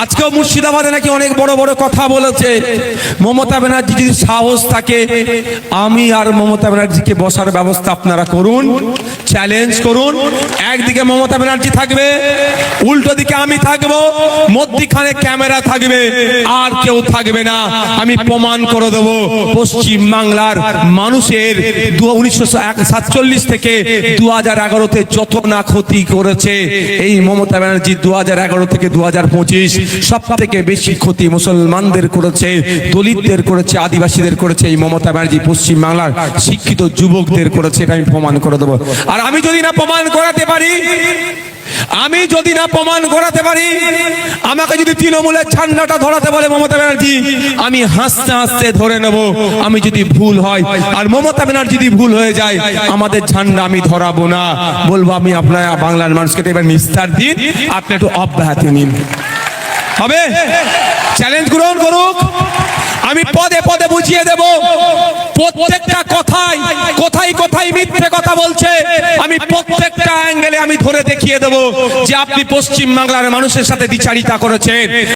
আজকেও মুর্শিদাবাদে নাকি অনেক বড় বড় কথা বলেছে। মমতা ব্যানার্জি যদি সাহস থাকে, আমি আর মমতা ব্যানার্জিকে বসার ব্যবস্থা আপনারা করুন। চ্যালেঞ্জ করুন। একদিকে মমতা ব্যানার্জি থাকবে, উল্টো দিকে আমি থাকব, মধ্যিখানে ক্যামেরা থাকবে, আর কেউ থাকবে না। আমি প্রমাণ করে দেব পশ্চিম বাংলার মানুষের উনিশশো সাতচল্লিশ থেকে দু হাজার এগারোতে যত না ক্ষতি করেছে, এই মমতা ব্যানার্জি দু হাজার এগারো থেকে দু হাজার পঁচিশ সব থেকে বেশি ক্ষতি মুসলমানদের করেছে, দলিতদের করেছে, আদিবাসীদের করেছে এই মমতা ব্যানার্জি পশ্চিম বাংলার শিক্ষিত যুবকদের করেছে, এটা আমি প্রমাণ করে দেবো। আর আমি যদি না প্রমাণ করাতে পারি, আমি যদি না প্রমাণ করাতে পারি, আমাকে যদি তৃণমূলের ঝান্ডাটা ধরাতে বলে মমতা ব্যানার্জি, আমি হাসতে হাসতে ধরে নেব। আমি যদি ভুল হয়, আর মমতা ব্যানার্জি যদি ভুল হয়ে যায়, আমাদের ঝান্ডা আমি ধরাবো না। বলব আমি আপনার বাংলার মানুষকে এবার নিস্তার দিন, আপনি একটু অব্যাহতি নিন। হবে? চ্যালেঞ্জ পদে পদে বুঝিয়ে দেব। প্রত্যেকটা কথাই কোথায় কোথায় মিথ্যে কথা বলছে। আমি প্রত্যেকটা অ্যাঙ্গেলে আমি ধরে দেখিয়ে দেব যে আপনি পশ্চিম বাংলার মানুষের সাথে বিচারিতা করেছেন।